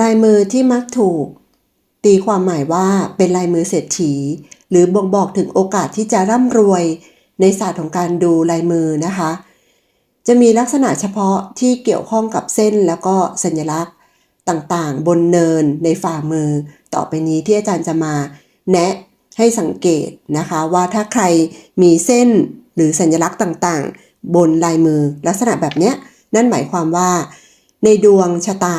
ลายมือที่มักถูก ตีความหมายว่าเป็นลายมือเศรษฐี หรือบ่งบอกถึงโอกาสที่จะร่ำรวย ในศาสตร์ของการดูลายมือนะคะ จะมีลักษณะเฉพาะที่เกี่ยวข้องกับเส้นแล้วก็สัญลักษณ์ต่างๆ บนเนินในฝ่ามือ ต่อไปนี้ที่อาจารย์จะมาแนะให้สังเกตนะคะว่าถ้าใครมีเส้นหรือสัญลักษณ์ต่างๆ บนลายมือลักษณะแบบนี้นั่นหมายความว่า ในดวงชะตา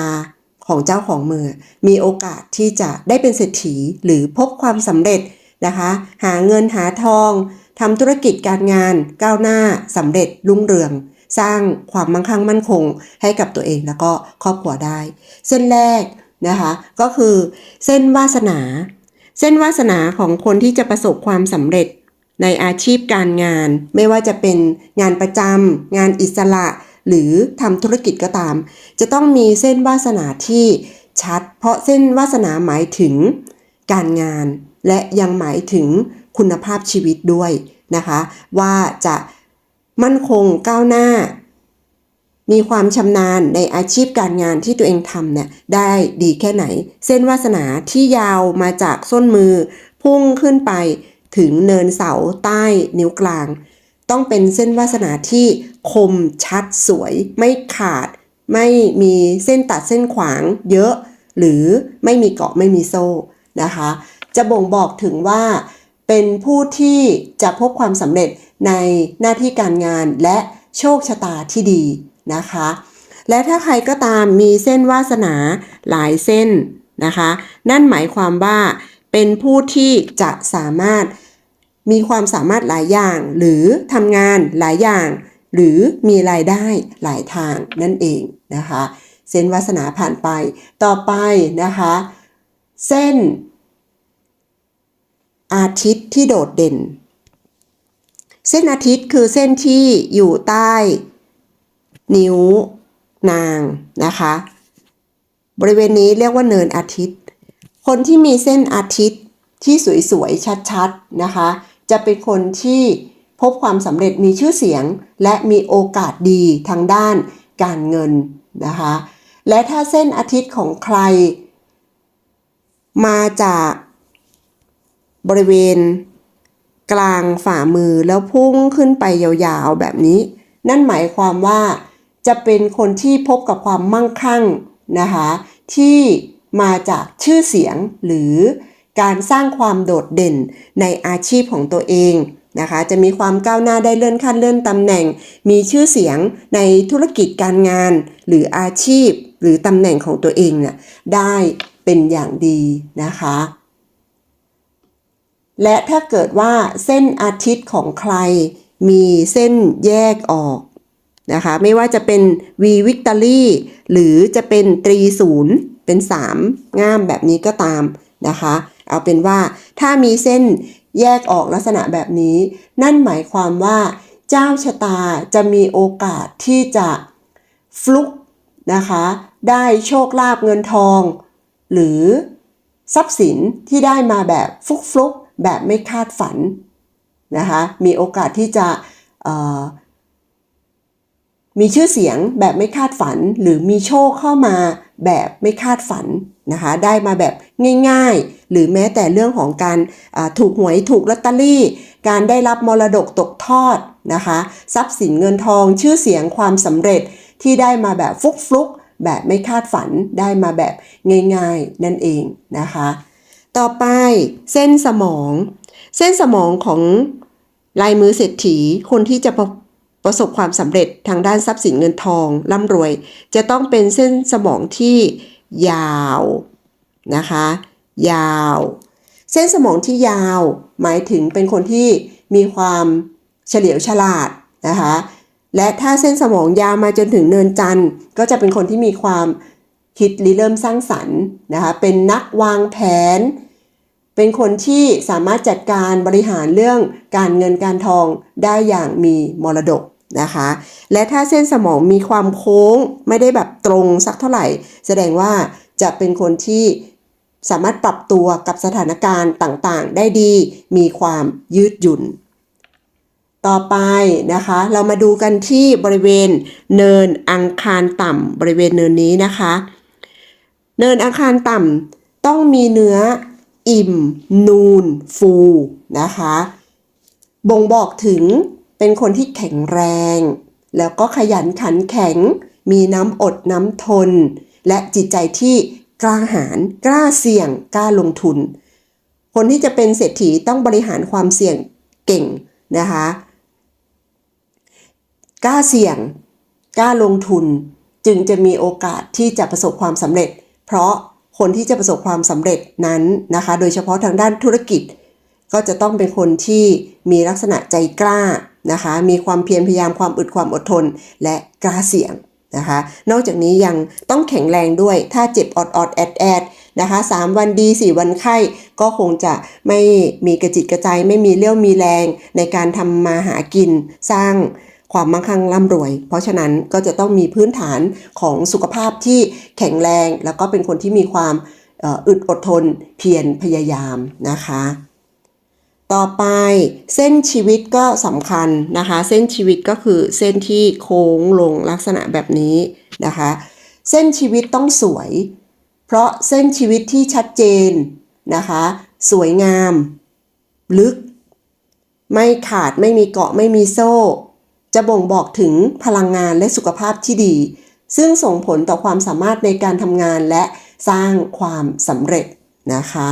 ของเจ้าของมือ มีโอกาสที่จะได้เป็นเศรษฐีหรือพบความสำเร็จนะคะ หาเงินหาทองทำธุรกิจการงาน ก้าวหน้าสำเร็จรุ่งเรือง สร้างความมั่งคั่งมั่นคงให้กับตัวเองแล้วก็ครอบครัวได้ เส้นแรกนะคะก็คือเส้นวาสนา เส้นวาสนาของคนที่จะประสบความสำเร็จในอาชีพการงาน ไม่ว่าจะเป็นงานประจำงานอิสระ หรือทำธุรกิจก็ตาม จะต้องมีเส้นวาสนาที่ชัด เพราะเส้นวาสนาหมายถึงการงาน และยังหมายถึงคุณภาพชีวิตด้วยนะคะ ว่าจะมั่นคงก้าวหน้า มีความชำนาญในอาชีพการงานที่ตัวเองทำเนี่ยได้ดีแค่ไหน เส้นวาสนาที่ยาวมาจากส้นมือ พุ่งขึ้นไปถึงเนินเสาใต้นิ้วกลาง ต้องเป็นเส้นวาสนาที่คมชัดสวย ไม่ขาด ไม่มีเส้นตัดเส้นขวางเยอะ หรือไม่มีเกาะไม่มีโซ่นะคะ จะบ่งบอกถึงว่าเป็นผู้ที่จะพบความสำเร็จในหน้าที่การงานและโชคชะตาที่ดีนะคะ และถ้าใครก็ตามมีเส้นวาสนาหลายเส้นนะคะ นั่นหมายความว่าเป็นผู้ที่จะสามารถ มีความสามารถหลายอย่าง หรือทำงานหลายอย่าง หรือมีรายได้หลายทางนั่นเองนะคะ เส้นวาสนาผ่านไป ต่อไปนะคะ เส้น อาทิตย์ที่โดดเด่น เส้นอาทิตย์คือเส้นที่อยู่ใต้ นิ้วนางนะคะ บริเวณนี้เรียกว่าเนินอาทิตย์ คนที่มีเส้นอาทิตย์ที่สวยๆ ชัดๆ นะคะ จะเป็นคนที่พบความสำเร็จมีชื่อเสียง และมีโอกาสดีทางด้านการเงินนะคะ และถ้าเส้นอาทิตย์ของใคร มาจากบริเวณกลางฝ่ามือแล้วพุ่งขึ้นไปยาวๆแบบนี้ นั่นหมายความว่าจะเป็นคนที่พบกับความมั่งคั่งนะคะที่มาจากชื่อเสียงหรือ การสร้างความโดดเด่นในอาชีพของตัวเองนะคะ จะมีความก้าวหน้าได้เลื่อนขั้นเลื่อนตำแหน่ง มีชื่อเสียงในธุรกิจการงาน หรืออาชีพ หรือตำแหน่งของตัวเองเนี่ยได้เป็นอย่างดีนะคะ และถ้าเกิดว่าเส้นอาทิตย์ของใครมีเส้นแยกออกนะคะ ไม่ว่าจะเป็น V Victory หรือจะเป็นตรีศูนย์เป็น 3 ง่ามแบบนี้ก็ตามนะคะ เอาเป็นว่าถ้ามีเส้นแยกออกลักษณะแบบนี้ นั่นหมายความว่า เจ้าชะตาจะมีโอกาสที่จะฟลุกนะคะ ได้โชคลาภเงินทอง หรือทรัพย์สินที่ได้มาแบบฟุกฟลุกแบบไม่คาดฝันนะคะ มีโอกาสที่จะ มีชื่อเสียงแบบไม่คาดฝัน หรือมีโชคเข้ามาแบบไม่คาดฝันนะคะ ได้มาแบบง่ายๆ หรือแม้แต่เรื่องของการถูกหวยถูกลอตเตอรี่ การได้รับมรดกตกทอดนะคะ ทรัพย์สินเงินทองชื่อเสียงความสำเร็จที่ได้มาแบบฟุกฟุกแบบไม่คาดฝันได้มาแบบง่ายๆ นั่นเองนะคะ ต่อไปเส้นสมอง เส้นสมองของลายมือเศรษฐีคนที่จะ ประสบความสำเร็จทางด้านทรัพย์สินเงินทองร่ำรวย จะต้องเป็นเส้นสมองที่ยาวนะคะ ยาว เส้นสมองที่ยาว หมายถึงเป็นคนที่มีความเฉลียวฉลาดนะคะและถ้าเส้นสมองยาวมาจนถึงเนินจันทร์ก็จะเป็นคนที่มีความคิดริเริ่มสร้างสรรค์นะคะเป็นนักวางแผน เป็นคนที่สามารถจัดการบริหารเรื่องการเงินการทองได้อย่างมีมรดก นะคะ และถ้าเส้นสมองมีความโค้งไม่ได้แบบตรงสักเท่าไหร่ แสดงว่าจะเป็นคนที่สามารถปรับตัวกับสถานการณ์ต่างๆ ได้ดี มีความยืดหยุ่น ต่อไปนะคะ เรามาดูกันที่บริเวณเนินอังคารต่ำบริเวณเนินนี้นะคะ เนินอาคารต่ำต้องมีเนื้ออิ่ม นูน ฟูนะคะ บ่งบอกถึง เป็นคนที่แข็งแรง แล้วก็ขยันขันแข็ง มีน้ำอดน้ำทน และจิตใจที่กล้าหาญกล้าเสี่ยงกล้าลงทุน คนที่จะเป็นเศรษฐีต้องบริหารความเสี่ยงเก่งนะคะกล้าเสี่ยงกล้าลงทุน จึงจะมีโอกาสที่จะประสบความสำเร็จ เพราะคนที่จะประสบความสำเร็จนั้นนะคะ โดยเฉพาะทางด้านธุรกิจ ก็จะต้องเป็นคนที่มีลักษณะใจกล้านะคะ มีความเพียรพยายามความอึดความอดทน และกล้าเสี่ยงนะคะ นอกจากนี้ยังต้องแข็งแรงด้วย ถ้าเจ็บออดออดแอดแอดนะคะ3วันดี 4 วันไข้ก็คงจะไม่มีกระจิตกระใจ ไม่มีเลี้ยวมีแรง ในการทำมาหากินสร้างความมั่งคั่งร่ำรวย เพราะฉะนั้นก็จะต้องมีพื้นฐานของสุขภาพที่แข็งแรง แล้วก็เป็นคนที่มีความอึดอดทนเพียรพยายามนะคะ ต่อไปเส้นชีวิตก็สำคัญนะคะ เส้นชีวิตก็คือเส้นที่โค้งลงลักษณะแบบนี้นะคะ เส้นชีวิตต้องสวย เพราะเส้นชีวิตที่ชัดเจนนะคะ สวยงาม ลึก ไม่ขาดไม่มีเกาะไม่มีโซ่ จะบ่งบอกถึงพลังงานและสุขภาพที่ดี ซึ่งส่งผลต่อความสามารถในการทำงานและสร้างความสำเร็จนะคะ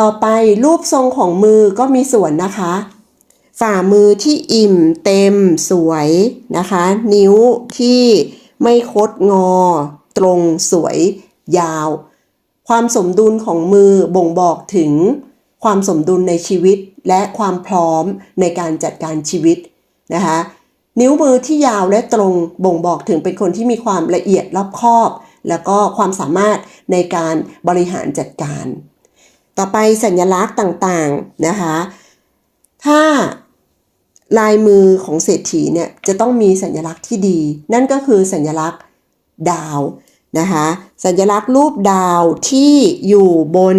ต่อไปรูปทรงของมือก็มีส่วนนะคะ ฝ่ามือที่อิ่มเต็มสวยนะคะ นิ้วที่ไม่คดงอ ตรงสวยยาว ความสมดุลของมือบ่งบอกถึงความสมดุลในชีวิตและความพร้อมในการจัดการชีวิตนะคะ นิ้วมือที่ยาวและตรงบ่งบอกถึงเป็นคนที่มีความละเอียดรอบคอบ แล้วก็ความสามารถในการบริหารจัดการ ต่อไปสัญลักษณ์ต่างๆนะคะ ถ้าลายมือของเศรษฐีเนี่ยจะต้องมีสัญลักษณ์ที่ดี นั่นก็คือสัญลักษณ์ดาวนะคะสัญลักษณ์รูปดาวที่อยู่บน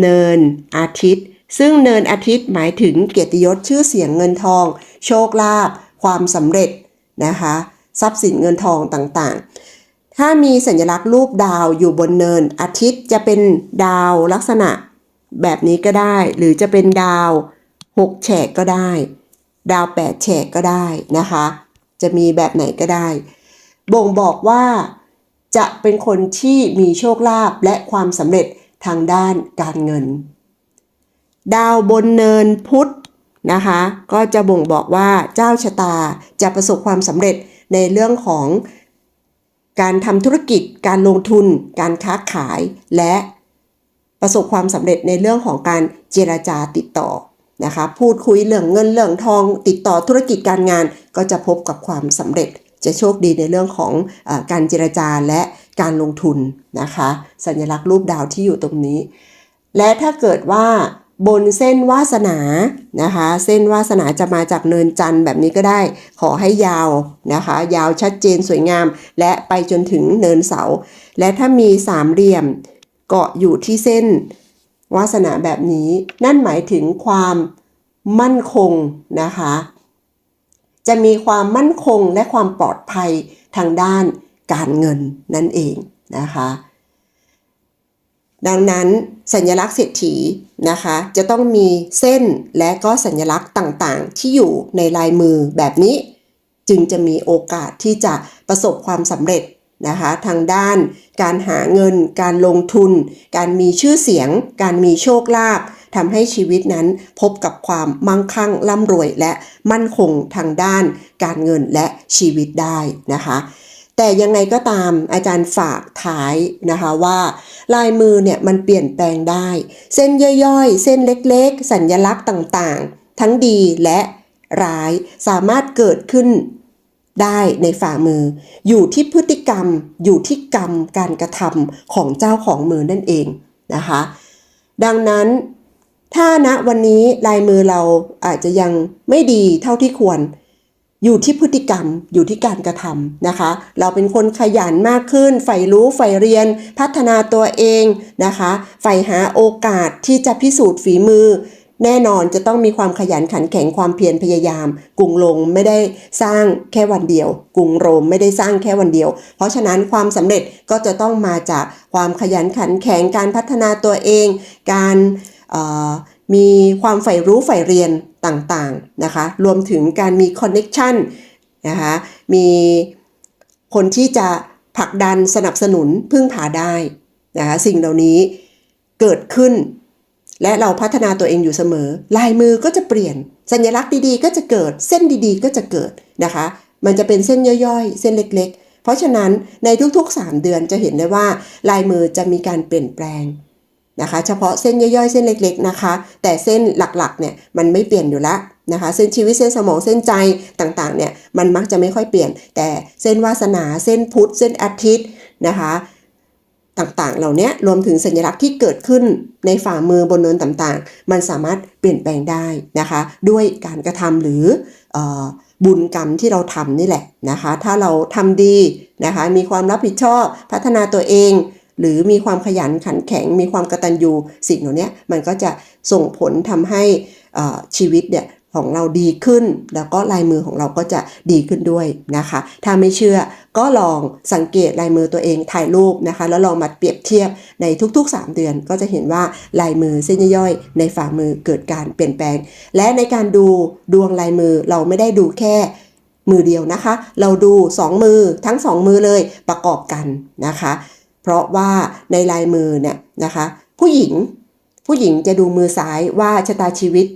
เนินอาทิตย์ ซึ่งเนินอาทิตย์หมายถึงเกียรติยศชื่อเสียงเงินทอง โชคลาภความสำเร็จนะคะทรัพย์สินเงินทองต่างๆ ถ้ามีสัญลักษณ์รูปดาวอยู่บนเนินอาทิตย์จะเป็นดาวลักษณะ แบบนี้ก็ได้ หรือจะเป็นดาว 6 แฉกก็ได้ ดาว 8 แฉกก็ได้นะคะ จะมีแบบไหนก็ได้ บ่งบอกว่าจะเป็นคนที่มีโชคลาภและความสำเร็จทางด้านการเงิน ดาวบนเนินพุธนะคะ ก็จะบ่งบอกว่าเจ้าชะตาจะประสบความสำเร็จในเรื่องของการทำธุรกิจ การลงทุน การค้าขาย และ ประสบความสำเร็จในเรื่องของการเจรจาติดต่อนะคะพูดคุยเรื่องเงินเรื่องทอง ติดต่อธุรกิจการงาน ก็จะพบกับความสำเร็จ จะโชคดีในเรื่องของอการเจรจาและการลงทุนนะคะ สัญลักษณ์รูปดาวที่อยู่ตรงนี้ และถ้าเกิดว่าบนเส้นวาสนานะคะ เส้นวาสนาจะมาจากเนินจันทร์แบบนี้ก็ได้ ขอให้ยาวนะคะ ยาวชัดเจนสวยงาม และไปจนถึงเนินเสา และถ้ามีสามเหลี่ยม เกาะอยู่ที่เส้น วาสนาแบบนี้ นั่นหมายถึงความมั่นคงนะคะ จะมีความมั่นคงและความปลอดภัยทางด้านการเงินนั่นเองนะคะ ดังนั้นสัญลักษณ์เศรษฐีนะคะ จะต้องมีเส้นและก็สัญลักษณ์ต่างๆ ที่อยู่ในลายมือแบบนี้ จึงจะมีโอกาสที่จะประสบความสำเร็จ นะคะทางด้านการหาเงิน การลงทุน การมีชื่อเสียง การมีโชคลาภทำให้ชีวิตนั้นพบกับความมั่งคั่งร่ำรวยและมั่นคงทางด้านการเงินและชีวิตได้นะคะแต่ยังไงก็ตามอาจารย์ฝากท้ายนะคะว่า ลายมือเนี่ยมันเปลี่ยนแปลงได้ เส้นย่อยๆ เส้นเล็กๆ สัญญลักษณ์ต่างๆ ทั้งดีและร้ายสามารถเกิดขึ้น ได้ในฝ่ามือ อยู่ที่พฤติกรรม อยู่ที่กรรมการกระทำของเจ้าของมือนั่นเองนะคะ ดังนั้นถ้าณวันนี้ลายมือเราอาจจะยังไม่ดีเท่าที่ควร อยู่ที่พฤติกรรมอยู่ที่การกระทำนะคะ เราเป็นคนขยันมากขึ้นใฝ่รู้ใฝ่เรียน พัฒนาตัวเองนะคะใฝ่หาโอกาสที่จะพิสูจน์ฝีมือ แน่นอนจะต้องมีความขยันขันแข็งความเพียรพยายาม กรุงลงไม่ได้สร้างแค่วันเดียว กรุงโรมไม่ได้สร้างแค่วันเดียว เพราะฉะนั้นความสำเร็จก็จะต้องมาจากความขยันขันแข็งการพัฒนาตัวเอง การมีความใฝ่รู้ใฝ่เรียนต่างๆนะคะรวมถึงการมีคอนเน็ชันนะคะมีคนที่จะผลักดันสนับสนุนพึ่งพาได้นะคะสิ่งเหล่านี้เกิดขึ้น และเราพัฒนาตัวเองอยู่เสมอ ลายมือก็จะเปลี่ยน สัญลักษณ์ดีๆ ก็จะเกิด เส้นดีๆ ก็จะเกิดนะคะ มันจะเป็นเส้นย่อยๆ เส้นเล็กๆ เพราะฉะนั้นในทุกๆ 3 เดือนจะเห็นได้ว่าลายมือจะมีการเปลี่ยนแปลงนะคะ เฉพาะเส้นย่อยๆ เส้นเล็กๆ นะคะ แต่เส้นหลักๆ เนี่ยมันไม่เปลี่ยนอยู่แล้วนะคะ เส้นชีวิตเส้นสมองเส้นใจต่างๆ เนี่ยมันมักจะไม่ค่อยเปลี่ยน แต่เส้นวาสนา เส้นพุธเส้นอาทิตย์นะคะ ต่างๆ เหล่านี้รวมถึงสัญลักษณ์ที่เกิดขึ้นในฝ่ามือบนเนินต่างๆ มันสามารถเปลี่ยนแปลงได้นะคะ ด้วยการกระทำหรือออบุญกรรมที่เราทำนี่แหละนะคะ ถ้าเราทำดีนะคะ มีความรับผิดชอบพัฒนาตัวเอง หรือมีความขยันขันแข็ง มีความกระตัญญูสิ่งเหล่านี้มันก็จะส่งผลทำให้ชีวิตเนี่ย ของเราดีขึ้น แล้วก็ลายมือของเราก็จะดีขึ้นด้วยนะคะ ถ้าไม่เชื่อก็ลองสังเกตลายมือตัวเองถ่ายรูปนะคะ แล้วลองมาเปรียบเทียบในทุกๆ 3 เดือน ก็จะเห็นว่าลายมือเส้นย่อยในฝ่ามือเกิดการเปลี่ยนแปลง และในการดูดวงลายมือเราไม่ได้ดูแค่มือเดียวนะคะ เราดู 2 มือทั้ง 2 มือเลยประกอบกันนะคะ เพราะว่าในลายมือเนี่ยนะคะ ผู้หญิงผู้หญิงจะดูมือซ้ายว่าชะตาชีวิต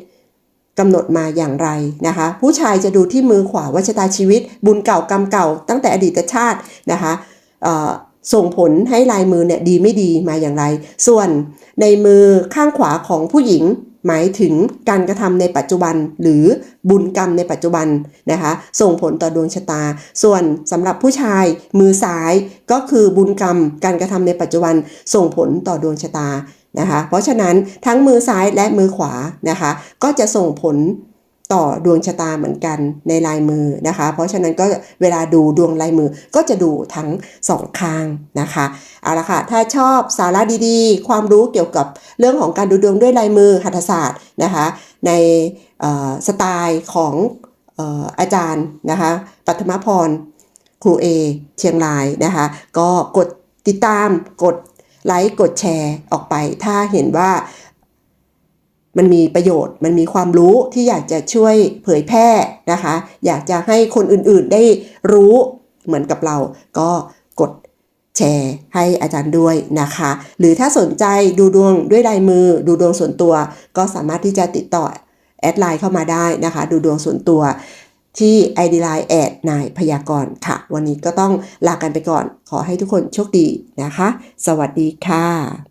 กำหนดมาอย่างไรนะคะ ผู้ชายจะดูที่มือขวาว่าชตาชีวิต บุญเก่ากรรมเก่า ตั้งแต่อดีตชาตินะคะส่งผลให้ลายมือเนี่ยดีไม่ดีมาอย่างไร ส่วนในมือข้างขวาของผู้หญิง หมายถึงการกระทำในปัจจุบัน หรือบุญกรรมในปัจจุบันนะคะ ส่งผลต่อดวงชะตา ส่วนสำหรับผู้ชายมือซ้ายก็คือบุญกรรม การกระทำในปัจจุบัน ส่งผลต่อดวงชะตา นะคะ เพราะฉะนั้นทั้งมือซ้ายและมือขวานะคะ ก็จะส่งผลต่อดวงชะตาเหมือนกันในลายมือนะคะ เพราะฉะนั้นก็เวลาดูดวงลายมือก็จะดูทั้งสองข้างนะคะเอาละค่ะถ้าชอบสาระดีๆ ความรู้เกี่ยวกับเรื่องของการดูดวงด้วยลายมือหัตถศาสตร์นะคะในสไตล์ของเอ่ออาจารย์นะคะปัทมพรครูเอเชียงรายนะคะ ก็กดติดตามกด ไลค์กดแชร์ออกไป ถ้าเห็นว่ามันมีประโยชน์ มันมีความรู้ที่อยากจะช่วยเผยแพร่นะคะ อยากจะให้คนอื่นๆได้รู้เหมือนกับเรา ก็กดแชร์ให้อาจารย์ด้วยนะคะ หรือถ้าสนใจดูดวงด้วยลายมือ ดูดวงส่วนตัว ก็สามารถที่จะติดต่อแอดไลน์เข้ามาได้นะคะ ดูดวงส่วนตัว ที่ ID Line แอดนายพยากรณ์ค่ะ วันนี้ก็ต้องลากันไปก่อน ขอให้ทุกคนโชคดีนะคะ สวัสดีค่ะ